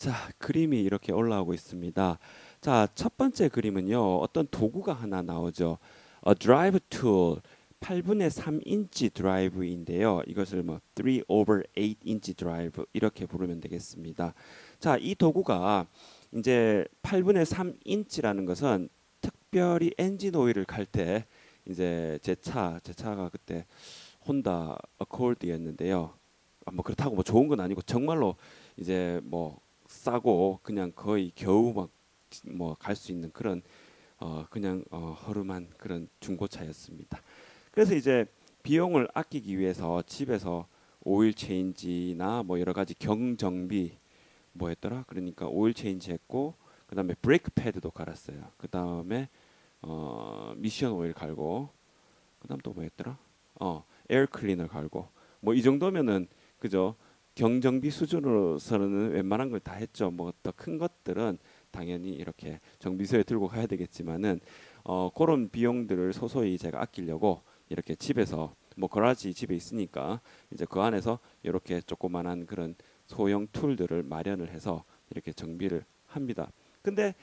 자, 그림이 이렇게 올라오고 있습니다. 자, 첫 번째 그림은요. 어떤 도구가 하나 나오죠. A drive tool. 8분의 3인치 드라이브인데요. 이것을 뭐3 over 8인치 드라이브 이렇게 부르면 되겠습니다. 자, 이 도구가 이제 8분의 3인치라는 것은 특별히 엔진 오일을 갈 때 이제 제 차, 제 차가 그때 혼다 어코드였는데요. 아, 뭐 그렇다고 뭐 좋은 건 아니고 정말로 이제 뭐 싸고 그냥 거의 겨우 막 뭐 갈 수 있는 그런 어 그냥 어 허름한 그런 중고차였습니다. 그래서 이제 비용을 아끼기 위해서 집에서 오일 체인지나 뭐 여러 가지 경정비 뭐 했더라? 그러니까 오일 체인지 했고 그다음에 브레이크 패드도 갈았어요. 그다음에 어 미션 오일 갈고 그다음 또 뭐 했더라? 어 에어 클리너 갈고 뭐 이 정도면은 그죠? 경정비 수준으로서는 웬만한 걸 다 했죠. 뭐 더 큰 것들은 당연히 이렇게 정비소에 들고 가야 되겠지만은 어 그런 비용들을 소소히 제가 아끼려고 이렇게 집에서 뭐 거라지 집에 있으니까 이제 그 안에서 이렇게 조그만한 그런 소형 툴들을 마련을 해서 이렇게 정비를 합니다. 근데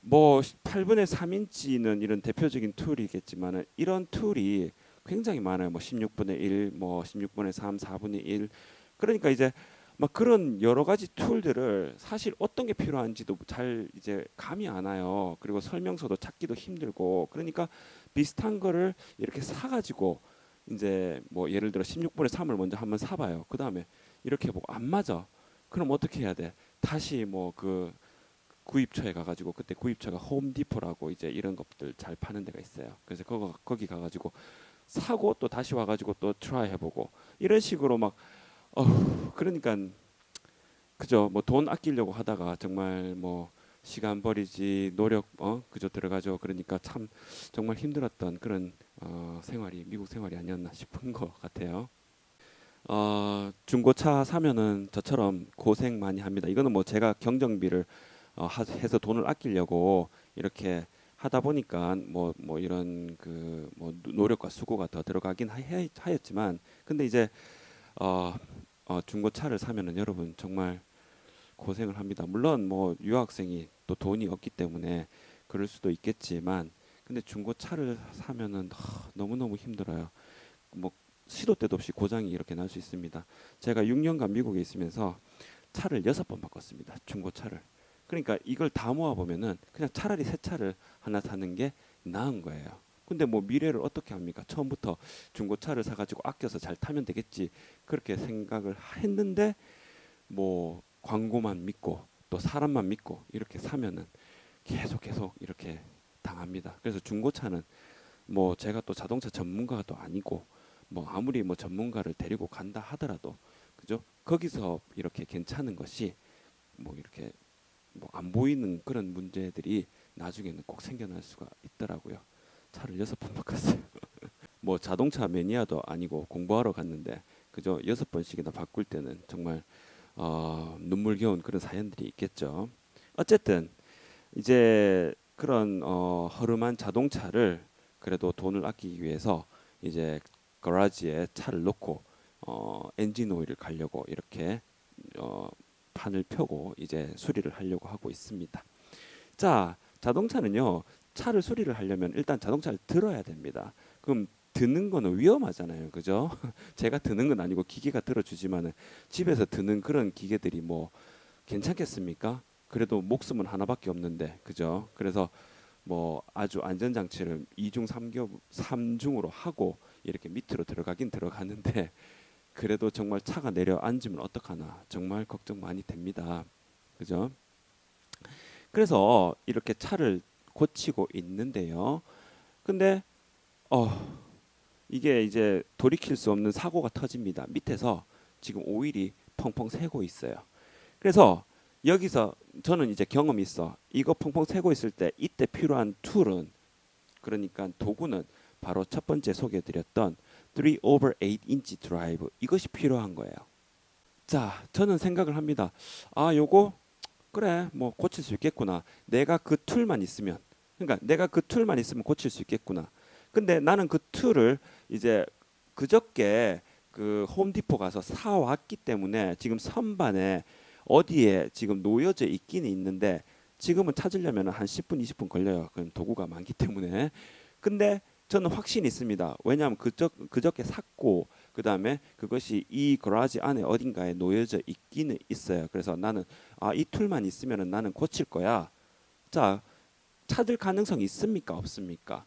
뭐 8분의 3인치는 이런 대표적인 툴이겠지만은 이런 툴이 굉장히 많아요. 뭐 16분의 1, 뭐 16분의 3, 4분의 1. 그러니까 이제 막 그런 여러 가지 툴들을 사실 어떤 게 필요한지도 잘 이제 감이 안 와요. 그리고 설명서도 찾기도 힘들고 그러니까 비슷한 거를 이렇게 사가지고 이제 뭐 예를 들어 16분의 3을 먼저 한번 사봐요. 그 다음에 이렇게 보고 안 맞아. 그럼 어떻게 해야 돼? 다시 뭐 그 구입처에 가가지고 그때 구입처가 홈디포라고 이제 이런 것들 잘 파는 데가 있어요. 그래서 그거 거기 가가지고 사고 또 다시 와가지고 또 트라이 해보고 이런 식으로 막 어, 그러니까 그죠 뭐 돈 아끼려고 하다가 정말 뭐 시간 버리지 노력 어 그저 들어가죠 그러니까 참 정말 힘들었던 그런 어, 생활이 미국 생활이 아니었나 싶은 것 같아요. 어, 중고차 사면은 저처럼 고생 많이 합니다. 이거는 뭐 제가 경정비를 어, 하- 해서 돈을 아끼려고 이렇게 하다 보니까 뭐 뭐 이런 그 뭐 노력과 수고가 더 들어가긴 하, 하였지만 근데 이제 어, 어, 중고차를 사면은 여러분 정말 고생을 합니다. 물론 뭐 유학생이 또 돈이 없기 때문에 그럴 수도 있겠지만 근데 중고차를 사면은 하, 너무 너무 힘들어요. 뭐 시도 때도 없이 고장이 이렇게 날 수 있습니다. 제가 6년간 미국에 있으면서 차를 여섯 번 바꿨습니다. 중고차를. 그러니까 이걸 다 모아 보면은 그냥 차라리 새 차를 하나 사는 게 나은 거예요. 근데 뭐 미래를 어떻게 합니까? 처음부터 중고차를 사가지고 아껴서 잘 타면 되겠지 그렇게 생각을 했는데 뭐 광고만 믿고 또 사람만 믿고 이렇게 사면은 계속 계속 이렇게 당합니다. 그래서 중고차는 뭐 제가 또 자동차 전문가가 또 아니고 뭐 아무리 뭐 전문가를 데리고 간다 하더라도 그죠? 거기서 이렇게 괜찮은 것이 뭐 이렇게 뭐 안 보이는 그런 문제들이 나중에는 꼭 생겨날 수가 있더라고요. 차를 여섯 번 바꿨어요. 뭐 자동차 매니아도 아니고 공부하러 갔는데 그죠? 여섯 번씩이나 바꿀 때는 정말 어, 눈물겨운 그런 사연들이 있겠죠. 어쨌든 이제 그런 어, 허름한 자동차를 그래도 돈을 아끼기 위해서 이제 거라지에 차를 놓고 어, 엔진 오일을 가려고 이렇게 어, 판을 펴고 이제 수리를 하려고 하고 있습니다. 자, 자동차는요. 차를 수리를 하려면 일단 자동차를 들어야 됩니다. 그럼 드는 거는 위험하잖아요. 그죠? 제가 드는 건 아니고 기계가 들어주지만은 집에서 드는 그런 기계들이 뭐 괜찮겠습니까? 그래도 목숨은 하나밖에 없는데. 그죠? 그래서 뭐 아주 안전 장치를 이중 삼겹 삼중으로 하고 이렇게 밑으로 들어가긴 들어가는데 그래도 정말 차가 내려 앉으면 어떡하나 정말 걱정 많이 됩니다. 그죠? 그래서 이렇게 차를 고치고 있는데요. 근데 어 이게 이제 돌이킬 수 없는 사고가 터집니다. 밑에서 지금 오일이 펑펑 새고 있어요. 그래서 여기서 저는 이제 경험이 있어. 이거 펑펑 새고 있을 때 이때 필요한 툴은 그러니까 도구는 바로 첫 번째 소개해드렸던 3 over 8 인치 드라이브 이것이 필요한 거예요. 자, 저는 생각을 합니다. 아, 요거 그래, 뭐 고칠 수 있겠구나. 내가 그 툴만 있으면, 그러니까 내가 그 툴만 있으면 고칠 수 있겠구나. 근데 나는 그 툴을 이제 그저께 그 홈디포 가서 사 왔기 때문에 지금 선반에 어디에 지금 놓여져 있기는 있는데 지금은 찾으려면 한 10분, 20분 걸려요. 그건 도구가 많기 때문에. 근데 저는 확신이 있습니다. 왜냐하면 그저 그저께 샀고 그 다음에 그것이 이 거라지 안에 어딘가에 놓여져 있기는 있어요. 그래서 나는 아 이 툴만 있으면은 나는 고칠 거야. 자 찾을 가능성이 있습니까 없습니까?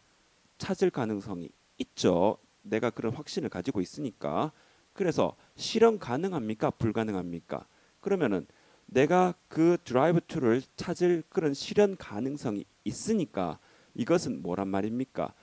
찾을 가능성이 있죠. 내가 그런 확신을 가지고 있으니까. 그래서 실현 가능합니까 불가능합니까? 그러면은 내가 그 드라이브 툴을 찾을 그런 실현 가능성이 있으니까 이것은 뭐란 말입니까?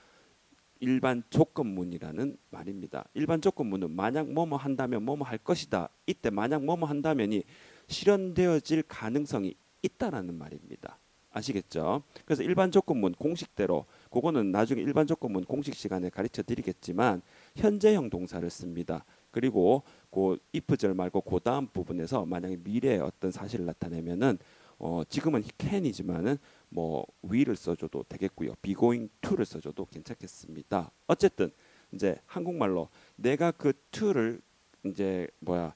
일반 조건문이라는 말입니다. 일반 조건문은 만약 뭐뭐 한다면 뭐뭐 할 것이다. 이때 만약 뭐뭐 한다면이 실현되어질 가능성이 있다라는 말입니다. 아시겠죠? 그래서 일반 조건문 공식대로 그거는 나중에 일반 조건문 공식 시간에 가르쳐 드리겠지만 현재형 동사를 씁니다. 그리고 그 if절 말고 그 다음 부분에서 만약에 미래의 어떤 사실을 나타내면은 어 지금은 can이지만은 뭐 will을 써줘도 되겠고요. going to를 써줘도 괜찮겠습니다. 어쨌든 이제 한국말로 내가 그 to를 이제 뭐야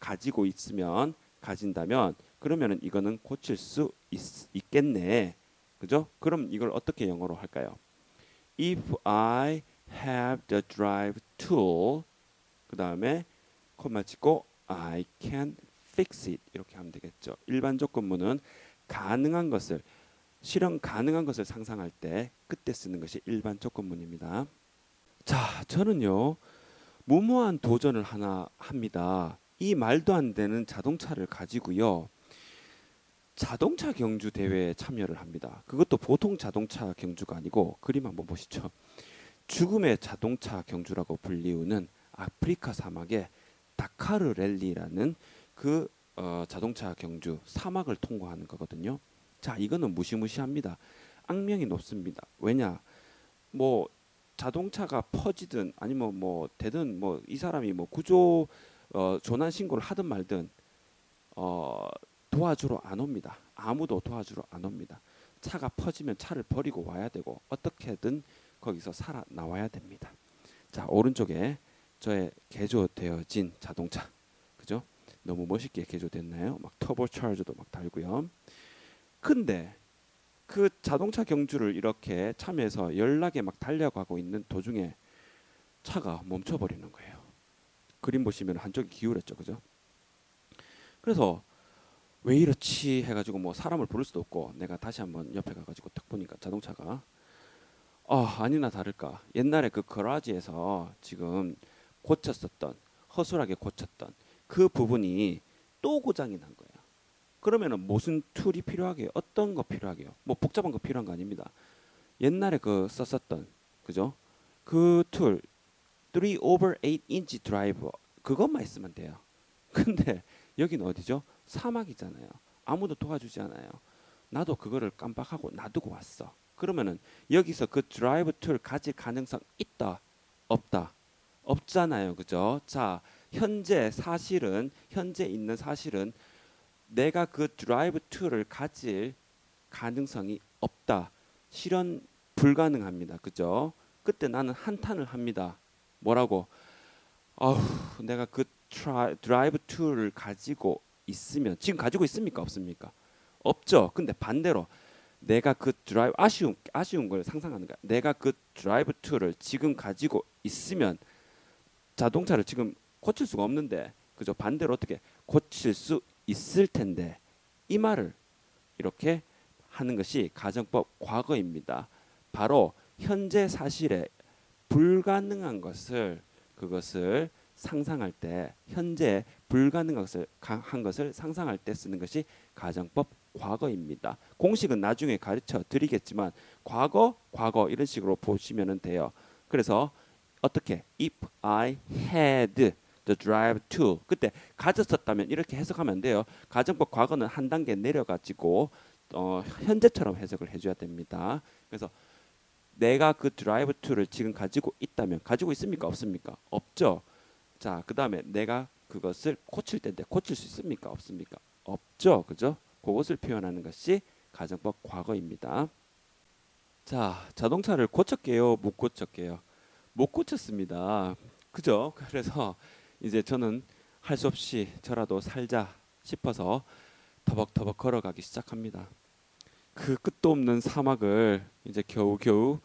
가지고 있으면 가진다면 그러면은 이거는 고칠 수 있, 있겠네. 그죠? 그럼 이걸 어떻게 영어로 할까요? If I have the drive tool 그 다음에 콤마 찍고 I can fix it 이렇게 하면 되겠죠. 일반 조건문은 가능한 것을 실현 가능한 것을 상상할 때 그때 쓰는 것이 일반 조건문입니다. 자, 저는요 무모한 도전을 하나 합니다. 이 말도 안 되는 자동차를 가지고요 자동차 경주 대회에 참여를 합니다. 그것도 보통 자동차 경주가 아니고 그림 한번 보시죠. 죽음의 자동차 경주라고 불리우는 아프리카 사막의 다카르 랠리라는 그 어, 자동차 경주 사막을 통과하는 거거든요. 자, 이거는 무시무시합니다. 악명이 높습니다. 왜냐? 뭐 자동차가 퍼지든 아니면 뭐 되든 뭐 이 사람이 뭐 구조 어, 조난 신고를 하든 말든 어, 도와주러 안 옵니다. 아무도 도와주러 안 옵니다. 차가 퍼지면 차를 버리고 와야 되고 어떻게든 거기서 살아 나와야 됩니다. 자 오른쪽에 저의 개조되어진 자동차? 너무 멋있게 개조됐나요? 막 터보 차저도 막 달고요. 근데 그 자동차 경주를 이렇게 참여해서 연락에 막 달려가고 있는 도중에 차가 멈춰버리는 거예요. 그림 보시면 한쪽이 기울었죠, 그죠? 그래서 왜 이렇지 해가지고 뭐 사람을 부를 수도 없고 내가 다시 한번 옆에 가가지고 딱 보니까 자동차가 아 아니나 다를까 옛날에 그 거라지에서 지금 고쳤었던 허술하게 고쳤던 그 부분이 또 고장이 난 거예요. 그러면은 무슨 툴이 필요하게요? 어떤 거 필요하게요? 뭐 복잡한 거 필요한 거 아닙니다. 옛날에 그 썼었던 그죠? 그 툴 3 over 8 inch 드라이버 그것만 있으면 돼요. 근데 여기는 어디죠? 사막이잖아요. 아무도 도와주지 않아요. 나도 그거를 깜빡하고 놔두고 왔어. 그러면은 여기서 그 드라이브 툴 가질 가능성 있다 없다 없잖아요. 그죠? 자, 현재 사실은 현재 있는 사실은 내가 그 드라이브 툴을 가질 가능성이 없다. 실현 불가능합니다. 그죠? 그때 나는 한탄을 합니다. 뭐라고? 아우, 내가 그 트라, 드라이브 툴을 가지고 있으면 지금 가지고 있습니까? 없습니까? 없죠. 근데 반대로 내가 그 드라이브 아쉬운 아쉬운 걸 상상하는 거야. 내가 그 드라이브 툴을 지금 가지고 있으면 자동차를 지금 고칠 수가 없는데 그죠? 반대로 어떻게 고칠 수 있을 텐데 이 말을 이렇게 하는 것이 가정법 과거입니다. 바로 현재 사실에 불가능한 것을 그것을 상상할 때 현재 불가능한 것을 한 것을 상상할 때 쓰는 것이 가정법 과거입니다. 공식은 나중에 가르쳐 드리겠지만 과거 과거 이런 식으로 보시면 돼요. 그래서 어떻게 if I had the drive to 그때 가졌었다면 이렇게 해석하면 돼요. 가정법 과거는 한 단계 내려가지고 어, 현재처럼 해석을 해줘야 됩니다. 그래서 내가 그 드라이브 툴을 지금 가지고 있다면 가지고 있습니까 없습니까 없죠. 자 그다음에 내가 그것을 고칠 텐데 고칠 수 있습니까 없습니까 없죠. 그죠? 그것을 표현하는 것이 가정법 과거입니다. 자 자동차를 고쳤게요 못 고쳤게요 못 고쳤습니다. 그죠? 그래서 이제 저는 할 수 없이 저라도 살자 싶어서 터벅터벅 걸어가기 시작합니다. 그 끝도 없는 사막을 이제 겨우겨우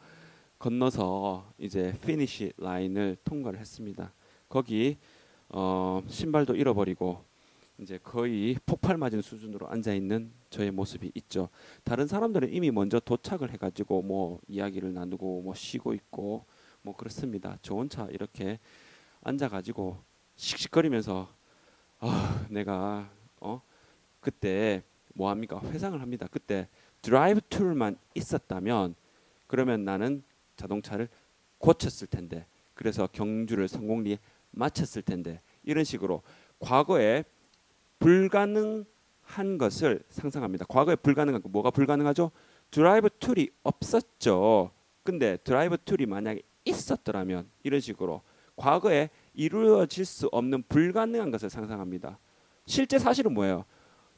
건너서 이제 피니시 라인을 통과를 했습니다. 거기 어, 신발도 잃어버리고 이제 거의 폭발 맞은 수준으로 앉아 있는 저의 모습이 있죠. 다른 사람들은 이미 먼저 도착을 해가지고 뭐 이야기를 나누고 뭐 쉬고 있고 뭐 그렇습니다. 저 혼자 이렇게 앉아가지고 씩씩거리면서 아 내가 어 그때 뭐 합니까 회상을 합니다. 그때 드라이브 툴만 있었다면 그러면 나는 자동차를 고쳤을 텐데 그래서 경주를 성공리에 마쳤을 텐데 이런 식으로 과거에 불가능한 것을 상상합니다. 과거에 불가능한 거 뭐가 불가능하죠? 드라이브 툴이 없었죠. 근데 드라이브 툴이 만약에 있었더라면 이런 식으로 과거에 이루어질 수 없는 불가능한 것을 상상합니다. 실제 사실은 뭐예요?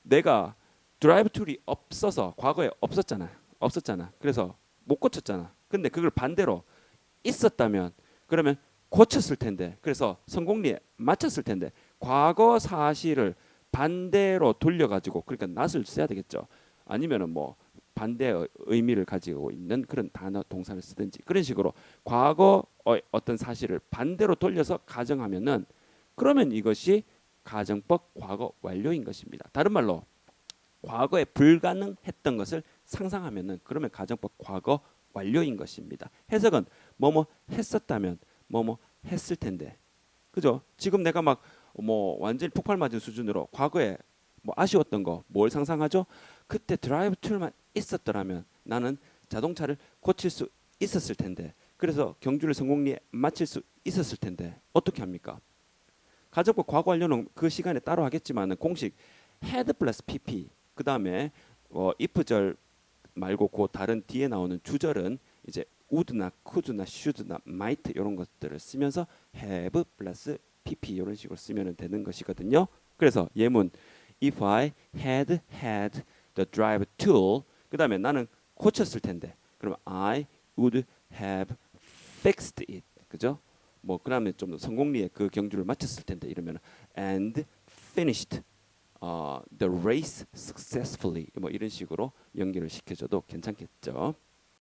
내가 드라이브 툴이 없어서 과거에 없었잖아. 없었잖아. 그래서 못 고쳤잖아. 근데 그걸 반대로 있었다면 그러면 고쳤을 텐데. 그래서 성공리에 맞췄을 텐데. 과거 사실을 반대로 돌려 가지고 그러니까 낫을 써야 되겠죠. 아니면은 뭐 반대의 의미를 가지고 있는 그런 단어 동사를 쓰든지 그런 식으로 과거 어떤 사실을 반대로 돌려서 가정하면은 그러면 이것이 가정법 과거 완료인 것입니다. 다른 말로 과거에 불가능했던 것을 상상하면은 그러면 가정법 과거 완료인 것입니다. 해석은 뭐뭐 했었다면 뭐뭐 했을 텐데. 그죠? 지금 내가 막 뭐 완전히 폭발 맞은 수준으로 과거에 뭐 아쉬웠던 거 뭘 상상하죠? 그때 드라이브 툴만 있었더라면 나는 자동차를 고칠 수 있었을 텐데. 그래서 경주를 성공리에 마칠 수 있었을 텐데 어떻게 합니까? 가정법 과거 완료는 그 시간에 따로 하겠지만은 공식 had 플러스 pp 그 다음에 어, if절 말고 그 다른 뒤에 나오는 주절은 이제 would나 could나 should나 might 이런 것들을 쓰면서 have 플러스 pp 이런 식으로 쓰면 되는 것이거든요. 그래서 예문 if I had had the drive tool 그 다음에 나는 고쳤을 텐데 그러면 I would have fixed it 그죠? 뭐 그다음에 좀 성공리에 그 경주를 마쳤을 텐데 이러면 and finished uh, the race successfully 뭐 이런 식으로 연결을 시켜줘도 괜찮겠죠.